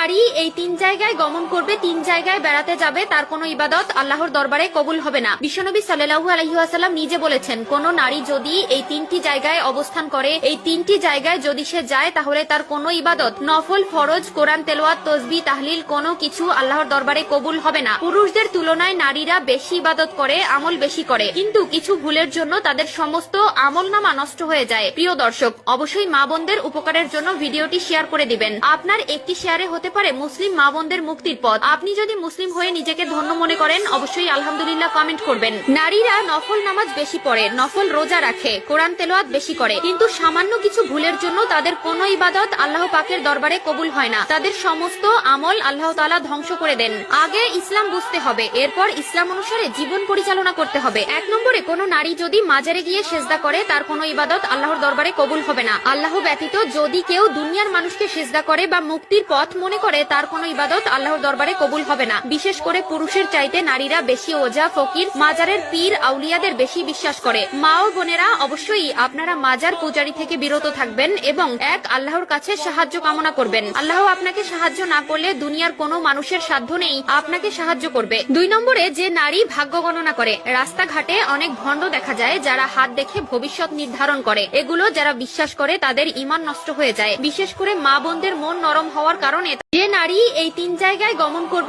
নারী এই তিন জায়গায় গমন করবে, তিন জায়গায় বেড়াতে যাবে, তার কোনো ইবাদত আল্লাহর দরবারে কবুল হবে না। বিশ্বনবী সাল্লাহু আলহিহাসাল্লাম নিজে বলেছেন, কোন নারী যদি এই তিনটি জায়গায় অবস্থান করে, এই তিনটি জায়গায় যদি সে যায়, তাহলে তার কোনো ইবাদত, নফল, ফরজ, কোরআন তেলোয়াত তসবি, তাহলিল কোনো কিছু আল্লাহর দরবারে কবুল হবে না। পুরুষদের তুলনায় নারীরা বেশি ইবাদত করে, আমল বেশি করে। কিন্তু কিছু ভুলের জন্য তাদের সমস্ত আমল নামা নষ্ট হয়ে যায়। প্রিয় দর্শক, অবশ্যই মা বোনদের উপকারের জন্য ভিডিওটি শেয়ার করে দিবেন। আপনার একটি শেয়ারে হতে পারে মুসলিম মা বোনদের মুক্তির পথ। আপনি যদি মুসলিম হয়ে নিজেকে ধন্য মনে করেন, অবশ্যই আলহামদুলিল্লাহ কমেন্ট করবেন। নারীরা নফল নামাজ বেশি পড়ে, নফল রোজা রাখে, কোরআন তেলোয়াত বেশি করে। কিন্তু সামান্য কিছু ভুলের জন্য তাদের কোনো ইবাদত আল্লাহ পাকের দরবারে কবুল হয় না। তাদের সমস্ত আমল আল্লাহ তাআলা ধ্বংস করে দেন। আগে ইসলাম বুঝতে হবে, এরপর ইসলাম অনুসারে জীবন পরিচালনা করতে হবে। এক নম্বরে, কোনো নারী যদি মাজারে গিয়ে সেজদা করে, তার কোনো ইবাদত আল্লাহর দরবারে কবুল হবে না। আল্লাহ ব্যতীত যদি কেউ দুনিয়ার মানুষকে সেজদা করে বা মুক্তির পথ মনে করে তার কোনো ইবাদত আল্লাহর দরবারে কবুল হবে না। বিশেষ করে পুরুষের চাইতে নারীরা বেশি ওজা, ফকির, মাজারের পীর, আউলিয়াদের বেশি বিশ্বাস করে। মা ও বোনেরা অবশ্যই আপনারা মাজার পূজারি থেকে বিরত থাকবেন এবং এক, আল্লাহর কাছে সাহায্য কামনা করবেন। আল্লাহ আপনাকে সাহায্য না করলে দুনিয়ার কোনো মানুষের সাধ্য নেই, আপনাকে সাহায্য করবে। দুই নম্বরে, যে নারী ভাগ্য গণনা করে, রাস্তাঘাটে অনেক ভণ্ড দেখা যায় যারা হাত দেখে ভবিষ্যৎ নির্ধারণ করে। এগুলো যারা বিশ্বাস করে, তাদের ইমান নষ্ট হয়ে যায়। বিশেষ করে মা বোনদের মন নরম হওয়ার কারণে যে নারী এই তিন জায়গায় গমন করবে